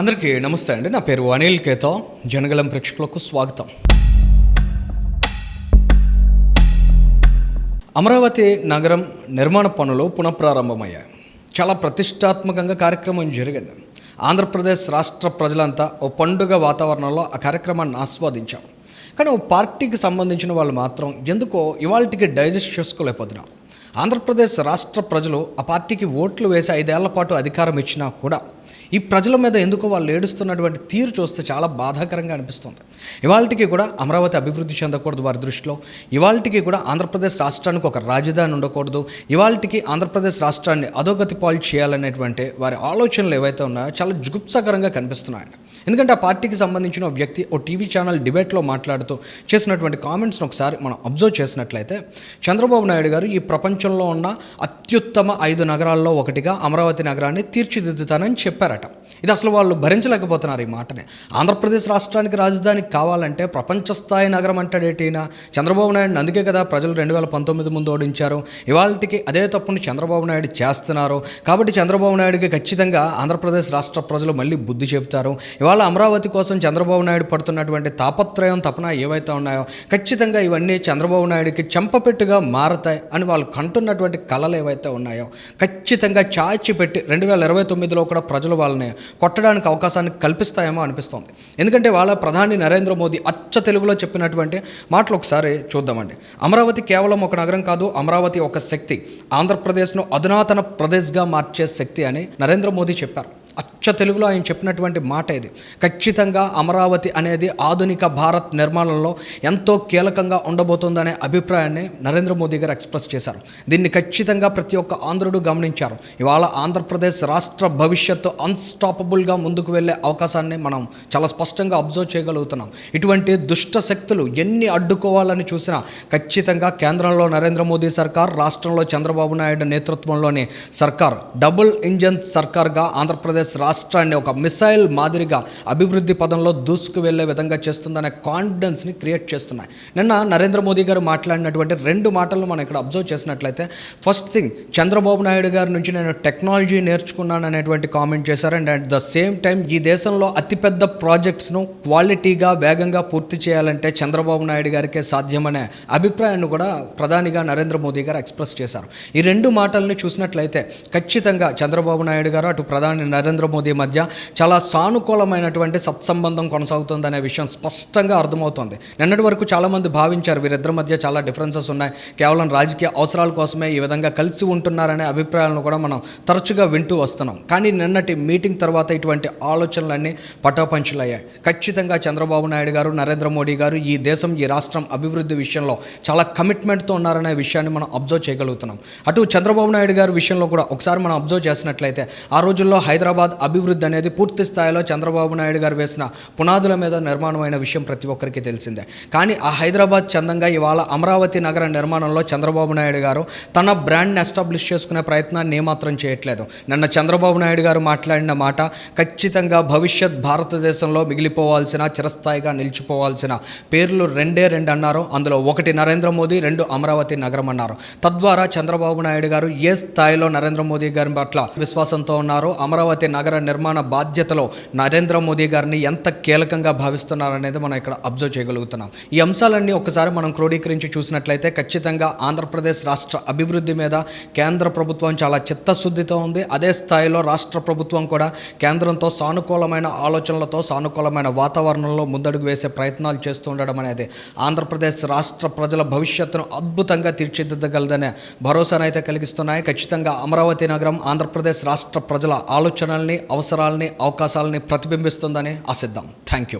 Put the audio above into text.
అందరికీ నమస్తే అండి. నా పేరు అనిల్ కేతో. జనగలం ప్రేక్షకులకు స్వాగతం. అమరావతి నగరం నిర్మాణ పనులు పునఃప్రారంభమయ్యాయి. చాలా ప్రతిష్టాత్మకంగా కార్యక్రమం జరిగింది. ఆంధ్రప్రదేశ్ రాష్ట్ర ప్రజలంతా ఓ పండుగ వాతావరణంలో ఆ కార్యక్రమాన్ని ఆస్వాదించాం. కానీ ఓ పార్టీకి సంబంధించిన వాళ్ళు మాత్రం ఎందుకో ఇవాళకి డైజెస్ట్ చేసుకోలేకపోతున్నారు. ఆంధ్రప్రదేశ్ రాష్ట్ర ప్రజలు ఆ పార్టీకి ఓట్లు వేసి ఐదేళ్ళ పాటు అధికారం ఇచ్చినా కూడా ఈ ప్రజల మీద ఎందుకో వాళ్ళు ఏడుస్తున్నటువంటి తీరు చూస్తే చాలా బాధాకరంగా అనిపిస్తుంది. ఇవాళకి కూడా అమరావతి అభివృద్ధి చెందకూడదు వారి దృష్టిలో. ఇవాళకి కూడా ఆంధ్రప్రదేశ్ రాష్ట్రానికి ఒక రాజధాని ఉండకూడదు. ఇవాళకి ఆంధ్రప్రదేశ్ రాష్ట్రాన్ని అధోగతి పాలు చేయాలనేటువంటి వారి ఆలోచనలు ఏవైతే ఉన్నాయో చాలా జుగుప్సాకరంగా కనిపిస్తున్నాయని ఎందుకంటే ఆ పార్టీకి సంబంధించిన ఒక వ్యక్తి ఓ టీవీ ఛానల్ డిబేట్లో మాట్లాడుతూ చేసినటువంటి కామెంట్స్ని ఒకసారి మనం అబ్జర్వ్ చేసినట్లయితే చంద్రబాబు నాయుడు గారు ఈ ప్రపంచంలో ఉన్న అత్యుత్తమ ఐదు నగరాల్లో ఒకటిగా అమరావతి నగరాన్ని తీర్చిదిద్దుతానని చెప్పారట. ఇది అసలు వాళ్ళు భరించలేకపోతున్నారు ఈ మాటని. ఆంధ్రప్రదేశ్ రాష్ట్రానికి రాజధాని కావాలంటే ప్రపంచ స్థాయి నగరం అంటాడేటినా చంద్రబాబు నాయుడు అందుకే కదా ప్రజలు రెండు వేల పంతొమ్మిది ముందు ఓడించారు. ఇవాళకి అదే తప్పుని చంద్రబాబు నాయుడు చేస్తున్నారు. కాబట్టి చంద్రబాబు నాయుడుకి ఖచ్చితంగా ఆంధ్రప్రదేశ్ రాష్ట్ర ప్రజలు మళ్ళీ బుద్ధి చెబుతారు. ఇవాళ అమరావతి కోసం చంద్రబాబు నాయుడు పడుతున్నటువంటి తాపత్రయం తపన ఏవైతే ఉన్నాయో ఖచ్చితంగా ఇవన్నీ చంద్రబాబు నాయుడుకి చెంపపెట్టుగా మారతాయి అని వాళ్ళు కంటున్నటువంటి కళలు ఏవైతే ఉన్నాయో ఖచ్చితంగా చాచి పెట్టి రెండు వేల ఇరవై తొమ్మిదిలో కూడా ప్రజలు వాళ్ళని కొట్టడానికి అవకాశాన్ని కల్పిస్తాయేమో అనిపిస్తోంది. ఎందుకంటే వాళ్ళ ప్రధాని నరేంద్ర మోదీ అచ్చ తెలుగులో చెప్పినటువంటి మాటలు ఒకసారి చూద్దామండి. అమరావతి కేవలం ఒక నగరం కాదు అమరావతి ఒక శక్తి. ఆంధ్రప్రదేశ్ను అధునాతన ప్రదేశ్గా మార్చే శక్తి అని నరేంద్ర మోదీ చెప్పారు. అచ్చ తెలుగులో ఆయన చెప్పినటువంటి మాట ఇది. ఖచ్చితంగా అమరావతి అనేది ఆధునిక భారత్ నిర్మాణంలో ఎంతో కీలకంగా ఉండబోతుందనే అభిప్రాయాన్ని నరేంద్ర మోదీ గారు ఎక్స్ప్రెస్ చేశారు. దీన్ని ఖచ్చితంగా ప్రతి ఒక్క ఆంధ్రుడు గమనించారు. ఇవాళ ఆంధ్రప్రదేశ్ రాష్ట్ర భవిష్యత్తు అన్స్టాపబుల్గా ముందుకు వెళ్ళే అవకాశాన్ని మనం చాలా స్పష్టంగా అబ్జర్వ్ చేయగలుగుతున్నాం. ఇటువంటి దుష్ట శక్తులు ఎన్ని అడ్డుకోవాలని చూసినా ఖచ్చితంగా కేంద్రంలో నరేంద్ర మోదీ సర్కార్ రాష్ట్రంలో చంద్రబాబు నాయుడు నేతృత్వంలోని సర్కార్. డబుల్ ఇంజన్ సర్కార్గా ఆంధ్రప్రదేశ్ రాష్ట్రాన్ని ఒక మిసైల్ మాదిరిగా అభివృద్ధి పదంలో దూసుకు వెళ్ళే విధంగా చేస్తుందనే కాన్ఫిడెన్స్ని క్రియేట్ చేస్తున్నాయి. నిన్న నరేంద్ర మోదీ గారు మాట్లాడినటువంటి రెండు మాటలను మనం ఇక్కడ అబ్జర్వ్ చేసినట్లయితే ఫస్ట్ థింగ్ చంద్రబాబు నాయుడు గారి నుంచి నేను టెక్నాలజీ నేర్చుకున్నాను అనేటువంటి కామెంట్ చేశారు. And at the same time ఈ దేశంలో అతిపెద్ద ప్రాజెక్ట్స్ను క్వాలిటీగా వేగంగా పూర్తి చేయాలంటే చంద్రబాబు నాయుడు గారికే సాధ్యమనే అభిప్రాయాన్ని కూడా ప్రధానిగా నరేంద్ర మోదీ గారు ఎక్స్ప్రెస్ చేశారు. ఈ రెండు మాటల్ని చూసినట్లయితే ఖచ్చితంగా చంద్రబాబు నాయుడు గారు అటు ప్రధాని నరేంద్ర మోదీ మోదీ మధ్య చాలా సానుకూలమైనటువంటి సత్సంబంధం కొనసాగుతుందనే విషయం స్పష్టంగా అర్థమవుతుంది. నిన్నటి వరకు చాలామంది భావించారు వీరిద్దరి మధ్య చాలా డిఫరెన్సెస్ ఉన్నాయి. కేవలం రాజకీయ అవసరాల కోసమే ఈ విధంగా కలిసి ఉంటున్నారనే అభిప్రాయాలను కూడా మనం తరచుగా వింటూ వస్తున్నాం. కానీ నిన్నటి మీటింగ్ తర్వాత ఇటువంటి ఆలోచనలన్నీ పటాపంచులయ్యాయి. ఖచ్చితంగా చంద్రబాబు నాయుడు గారు నరేంద్ర మోడీ గారు ఈ దేశం ఈ రాష్ట్రం అభివృద్ధి విషయంలో చాలా కమిట్మెంట్తో ఉన్నారనే విషయాన్ని మనం అబ్జర్వ్ చేయగలుగుతున్నాం. అటు చంద్రబాబు నాయుడు గారి విషయంలో కూడా ఒకసారి మనం అబ్జర్వ్ చేసినట్లయితే ఆ రోజుల్లో హైదరాబాద్ అభివృద్ధి అనేది పూర్తి స్థాయిలో చంద్రబాబు నాయుడు గారు వేసిన పునాదుల మీద నిర్మాణమైన విషయం ప్రతి ఒక్కరికి తెలిసిందే. కానీ ఆ హైదరాబాద్ చందంగా ఇవాళ అమరావతి నగర నిర్మాణంలో చంద్రబాబు నాయుడు గారు తన బ్రాండ్ని ఎస్టాబ్లిష్ చేసుకునే ప్రయత్నాన్ని ఏమాత్రం చేయట్లేదు. నిన్న చంద్రబాబు నాయుడు గారు మాట్లాడిన మాట ఖచ్చితంగా భవిష్యత్ భారతదేశంలో మిగిలిపోవాల్సిన చిరస్థాయిగా నిలిచిపోవాల్సిన పేర్లు రెండే రెండు అన్నారు. అందులో ఒకటి నరేంద్ర మోదీ రెండు అమరావతి నగరం అన్నారు. తద్వారా చంద్రబాబు నాయుడు గారు ఏ స్థాయిలో నరేంద్ర మోదీ గారి పట్ల విశ్వాసంతో ఉన్నారో. అమరావతి నగర నిర్మాణ బాధ్యతలో నరేంద్ర మోదీ గారిని ఎంత కీలకంగా భావిస్తున్నారనేది మనం ఇక్కడ అబ్జర్వ్ చేయగలుగుతున్నాం. ఈ అంశాలన్నీ ఒకసారి మనం క్రోడీకరించి చూసినట్లయితే ఖచ్చితంగా ఆంధ్రప్రదేశ్ రాష్ట్ర అభివృద్ధి మీద కేంద్ర ప్రభుత్వం చాలా చిత్తశుద్ధితో ఉంది. అదే స్థాయిలో రాష్ట్ర ప్రభుత్వం కూడా కేంద్రంతో సానుకూలమైన ఆలోచనలతో సానుకూలమైన వాతావరణంలో ముందడుగు వేసే ప్రయత్నాలు చేస్తూ ఉండడం అనేది ఆంధ్రప్రదేశ్ రాష్ట్ర ప్రజల భవిష్యత్తును అద్భుతంగా తీర్చిదిద్దగలదనే భరోసానైతే కలిగిస్తున్నాయి. ఖచ్చితంగా అమరావతి నగరం ఆంధ్రప్రదేశ్ రాష్ట్ర ప్రజల ఆలోచనల్ని అవసరాలని అవకాశాలని ప్రతిబింబిస్తుందని ఆశిద్దాం. Thank you